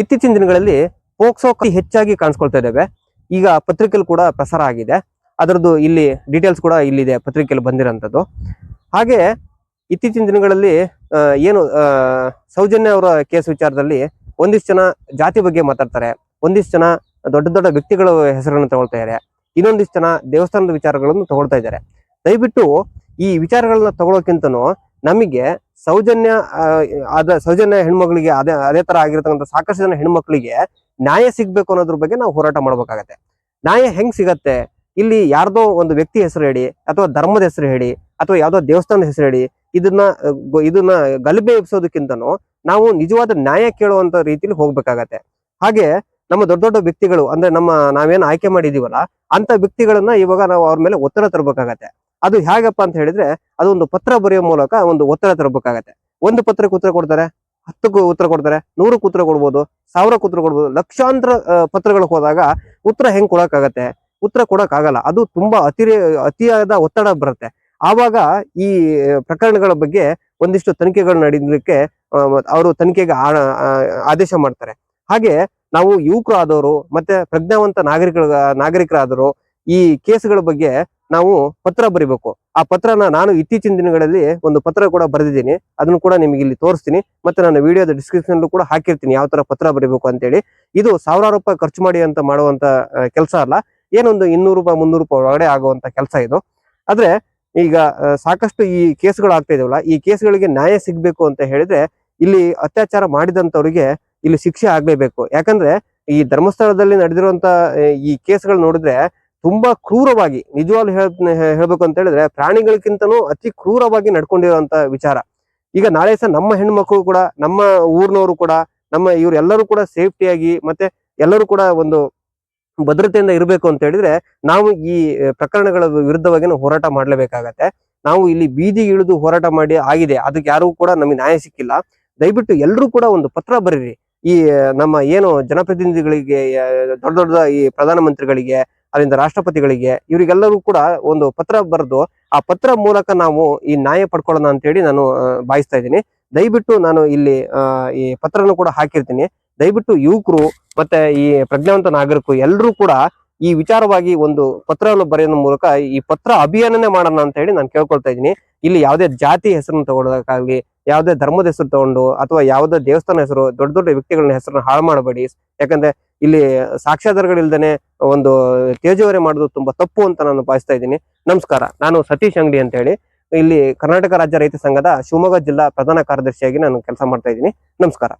ಇತ್ತೀಚಿನ ದಿನಗಳಲ್ಲಿ ಪೋಕ್ಸೋ ಹೆಚ್ಚಾಗಿ ಕಾಣಿಸ್ಕೊಳ್ತಾ ಇದ್ದಾವೆ ಈಗ ಪತ್ರಿಕೆಯಲ್ಲಿ ಕೂಡ ಪ್ರಸಾರ ಆಗಿದೆ. ಅದರದ್ದು ಇಲ್ಲಿ ಡೀಟೇಲ್ಸ್ ಕೂಡ ಇಲ್ಲಿದೆ ಪತ್ರಿಕೆಯಲ್ಲಿ ಬಂದಿರೋಂಥದ್ದು. ಹಾಗೆ ಇತ್ತೀಚಿನ ದಿನಗಳಲ್ಲಿ ಏನು ಸೌಜನ್ಯ ಅವರ ಕೇಸ್ ವಿಚಾರದಲ್ಲಿ ಒಂದಿಷ್ಟು ಜನ ಜಾತಿ ಬಗ್ಗೆ ಮಾತಾಡ್ತಾರೆ. ಒಂದಿಷ್ಟು ಜನ ದೊಡ್ಡ ದೊಡ್ಡ ವ್ಯಕ್ತಿಗಳ ಹೆಸರನ್ನು ತಗೊಳ್ತಾ ಇದ್ದಾರೆ ಇನ್ನೊಂದಿಷ್ಟು ಜನ ದೇವಸ್ಥಾನದ ವಿಚಾರಗಳನ್ನು ತಗೊಳ್ತಾ ಇದ್ದಾರೆ ದಯವಿಟ್ಟು ಈ ವಿಚಾರಗಳನ್ನ ತಗೊಳ್ಳೋಕ್ಕಿಂತನೂ ನಮಗೆ ಸೌಜನ್ಯ ಆದ, ಸೌಜನ್ಯ ಹೆಣ್ಮಕ್ಳಿಗೆ ಅದೇ ಅದೇ ತರ ಆಗಿರ್ತಕ್ಕಂಥ ಸಾಕಷ್ಟು ಜನ ಹೆಣ್ಮಕ್ಳಿಗೆ ನ್ಯಾಯ ಸಿಗ್ಬೇಕು ಅನ್ನೋದ್ರ ಬಗ್ಗೆ ನಾವು ಹೋರಾಟ ಮಾಡ್ಬೇಕಾಗತ್ತೆ. ನ್ಯಾಯ ಹೆಂಗ್ ಸಿಗತ್ತೆ? ಇಲ್ಲಿ ಯಾರ್ದೋ ಒಂದು ವ್ಯಕ್ತಿ ಹೆಸರು ಹೇಳಿ, ಅಥವಾ ಧರ್ಮದ ಹೆಸರು ಹೇಳಿ, ಅಥವಾ ಯಾವ್ದೋ ದೇವಸ್ಥಾನದ ಹೆಸರು ಹೇಳಿ, ಇದನ್ನ ಇದನ್ನ ಗಲಭೆ ಎಬ್ಸೋದಕ್ಕಿಂತನೂ ನಾವು ನಿಜವಾದ ನ್ಯಾಯ ಕೇಳುವಂತ ರೀತಿಲಿ ಹೋಗ್ಬೇಕಾಗತ್ತೆ. ಹಾಗೆ ನಮ್ಮ ದೊಡ್ಡ ದೊಡ್ಡ ವ್ಯಕ್ತಿಗಳು, ಅಂದ್ರೆ ನಮ್ಮ ನಾವೇನು ಆಯ್ಕೆ ಮಾಡಿದೀವಲ್ಲ ಅಂತ ವ್ಯಕ್ತಿಗಳನ್ನ ಇವಾಗ ನಾವು ಅವ್ರ ಮೇಲೆ ಒತ್ತಡ ತರಬೇಕಾಗತ್ತೆ. ಅದು ಹೇಗಪ್ಪ ಅಂತ ಹೇಳಿದ್ರೆ ಒಂದು ಪತ್ರ ಬರೆಯೋ ಮೂಲಕ ಒಂದು ಒತ್ತಡ ತರಬೇಕಾಗತ್ತೆ. ಒಂದು ಪತ್ರಕ್ಕೆ ಉತ್ತರ ಕೊಡ್ತಾರೆ, ಹತ್ತಕ್ಕೂ ಉತ್ತರ ಕೊಡ್ತಾರೆ, ನೂರಕ್ಕೆ ಉತ್ತರ ಕೊಡ್ಬೋದು, ಸಾವಿರಕ್ಕೆ ಉತ್ತರ ಕೊಡ್ಬೋದು. ಲಕ್ಷಾಂತರ ಪತ್ರಗಳಿಗೆ ಹೋದಾಗ ಉತ್ತರ ಹೆಂಗ್ ಕೊಡಕ್ಕಾಗತ್ತೆ? ಉತ್ತರ ಕೊಡಕ್ಕಾಗಲ್ಲ. ಅದು ತುಂಬಾ ಅತಿ ಅತಿಯಾದ ಒತ್ತಡ ಬರುತ್ತೆ. ಆವಾಗ ಈ ಪ್ರಕರಣಗಳ ಬಗ್ಗೆ ಒಂದಿಷ್ಟು ತನಿಖೆಗಳು ನಡೀಲಿಕ್ಕೆ ಅವರು ತನಿಖೆಗೆ ಆದೇಶ ಮಾಡ್ತಾರೆ. ಹಾಗೆ ನಾವು ಯುವಕರು ಆದವರು ಮತ್ತೆ ಪ್ರಜ್ಞಾವಂತ ನಾಗರಿಕ ನಾಗರಿಕರಾದರು ಈ ಕೇಸ್ಗಳ ಬಗ್ಗೆ ನಾವು ಪತ್ರ ಬರಿಬೇಕು. ಆ ಪತ್ರನ ನಾನು ಇತ್ತೀಚಿನ ದಿನಗಳಲ್ಲಿ ಒಂದು ಪತ್ರ ಕೂಡ ಬರೆದಿದ್ದೀನಿ. ಅದನ್ನು ಕೂಡ ನಿಮಗೆ ಇಲ್ಲಿ ತೋರಿಸ್ತೀನಿ. ಮತ್ತೆ ನಾನು ವಿಡಿಯೋದ ಡಿಸ್ಕ್ರಿಪ್ಷನ್ ಕೂಡ ಹಾಕಿರ್ತೀನಿ ಯಾವ ತರ ಪತ್ರ ಬರಿಬೇಕು ಅಂತೇಳಿ. ಇದು ಸಾವಿರಾರು ರೂಪಾಯಿ ಖರ್ಚು ಮಾಡಿ ಅಂತ ಮಾಡುವಂತ ಕೆಲಸ ಅಲ್ಲ. ಏನೊಂದು ಇನ್ನೂರು ರೂಪಾಯಿ, ಮುನ್ನೂರು ರೂಪಾಯಿ ಒಳಗಡೆ ಆಗುವಂತ ಕೆಲಸ ಇದು. ಆದ್ರೆ ಈಗ ಸಾಕಷ್ಟು ಈ ಕೇಸ್ಗಳು ಆಗ್ತಾ ಇದಾವಲ್ಲ, ಈ ಕೇಸ್ಗಳಿಗೆ ನ್ಯಾಯ ಸಿಗ್ಬೇಕು ಅಂತ ಹೇಳಿದ್ರೆ ಇಲ್ಲಿ ಅತ್ಯಾಚಾರ ಮಾಡಿದಂತವ್ರಿಗೆ ಇಲ್ಲಿ ಶಿಕ್ಷೆ ಆಗ್ಲೇಬೇಕು. ಯಾಕಂದ್ರೆ ಈ ಧರ್ಮಸ್ಥಳದಲ್ಲಿ ನಡೆದಿರುವಂತ ಈ ಕೇಸ್ಗಳು ನೋಡಿದ್ರೆ ತುಂಬಾ ಕ್ರೂರವಾಗಿ, ನಿಜವಾಗ್ಲು ಹೇಳ್ ಹೇಳ್ಬೇಕು ಅಂತ ಹೇಳಿದ್ರೆ ಪ್ರಾಣಿಗಳಿಗಿಂತನೂ ಅತಿ ಕ್ರೂರವಾಗಿ ನಡ್ಕೊಂಡಿರುವಂತ ವಿಚಾರ. ಈಗ ನಾಳೆ ಸಹ ನಮ್ಮ ಹೆಣ್ಮಕ್ಳು ಕೂಡ, ನಮ್ಮ ಊರ್ನವರು ಕೂಡ, ನಮ್ಮ ಇವರೆಲ್ಲರೂ ಕೂಡ ಸೇಫ್ಟಿಯಾಗಿ ಮತ್ತೆ ಎಲ್ಲರೂ ಕೂಡ ಒಂದು ಭದ್ರತೆಯಿಂದ ಇರಬೇಕು ಅಂತ ಹೇಳಿದ್ರೆ ನಾವು ಈ ಪ್ರಕರಣಗಳ ವಿರುದ್ಧವಾಗಿ ಹೋರಾಟ ಮಾಡಲೇಬೇಕಾಗತ್ತೆ. ನಾವು ಇಲ್ಲಿ ಬೀದಿಗೆ ಇಳಿದು ಹೋರಾಟ ಮಾಡಿ ಆಗಿದೆ. ಅದಕ್ಕೆ ಯಾರಿಗೂ ಕೂಡ ನಮಗೆ ನ್ಯಾಯ ಸಿಕ್ಕಿಲ್ಲ. ದಯವಿಟ್ಟು ಎಲ್ಲರೂ ಕೂಡ ಒಂದು ಪತ್ರ ಬರೀರಿ. ಈ ನಮ್ಮ ಏನು ಜನಪ್ರತಿನಿಧಿಗಳಿಗೆ, ದೊಡ್ಡ ದೊಡ್ಡ ಈ ಪ್ರಧಾನಮಂತ್ರಿಗಳಿಗೆ ಅದರಿಂದ ರಾಷ್ಟ್ರಪತಿಗಳಿಗೆ ಇವರಿಗೆಲ್ಲರೂ ಕೂಡ ಒಂದು ಪತ್ರ ಬರೆದು ಆ ಪತ್ರ ಮೂಲಕ ನಾವು ಈ ನ್ಯಾಯ ಪಡ್ಕೊಳ್ಳೋಣ ಅಂತ ಹೇಳಿ ನಾನು ಭಾವಿಸ್ತಾ ಇದ್ದೀನಿ. ದಯವಿಟ್ಟು ನಾನು ಇಲ್ಲಿ ಈ ಪತ್ರನ ಕೂಡ ಹಾಕಿರ್ತೀನಿ. ದಯವಿಟ್ಟು ಯುವಕರು ಮತ್ತೆ ಈ ಪ್ರಜ್ಞಾವಂತ ನಾಗರಿಕರು ಎಲ್ಲರೂ ಕೂಡ ಈ ವಿಚಾರವಾಗಿ ಒಂದು ಪತ್ರವನ್ನು ಬರೆಯೋದ್ರ ಮೂಲಕ ಈ ಪತ್ರ ಅಭಿಯಾನನೇ ಮಾಡೋಣ ಅಂತ ಹೇಳಿ ನಾನು ಕೇಳ್ಕೊಳ್ತಾ ಇದ್ದೀನಿ. ಇಲ್ಲಿ ಯಾವುದೇ ಜಾತಿ ಹೆಸರನ್ನು ತಗೊಳ್ಳೋದಕ್ಕಾಗಲಿ, ಯಾವುದೇ ಧರ್ಮದ ಹೆಸರು ತಗೊಂಡು ಅಥವಾ ಯಾವುದೇ ದೇವಸ್ಥಾನ ಹೆಸರು, ದೊಡ್ಡ ದೊಡ್ಡ ವ್ಯಕ್ತಿಗಳ ಹೆಸರನ್ನ ಹಾಳು ಮಾಡಬೇಡಿ. ಯಾಕಂದ್ರೆ ಇಲ್ಲಿ ಸಾಕ್ಷ್ಯಾಧಾರಗಳಿಲ್ದೇನೆ ಒಂದು ತೇಜೋವರೆ ಮಾಡೋದು ತುಂಬಾ ತಪ್ಪು ಅಂತ ನಾನು ಭಾವಿಸ್ತಾ ಇದ್ದೀನಿ. ನಮಸ್ಕಾರ, ನಾನು ಸತೀಶ್ ಅಂಗಡಿ ಅಂತ ಹೇಳಿ. ಇಲ್ಲಿ ಕರ್ನಾಟಕ ರಾಜ್ಯ ರೈತ ಸಂಘದ ಶಿವಮೊಗ್ಗ ಜಿಲ್ಲಾ ಪ್ರಧಾನ ಕಾರ್ಯದರ್ಶಿಯಾಗಿ ನಾನು ಕೆಲಸ ಮಾಡ್ತಾ ಇದ್ದೀನಿ. ನಮಸ್ಕಾರ.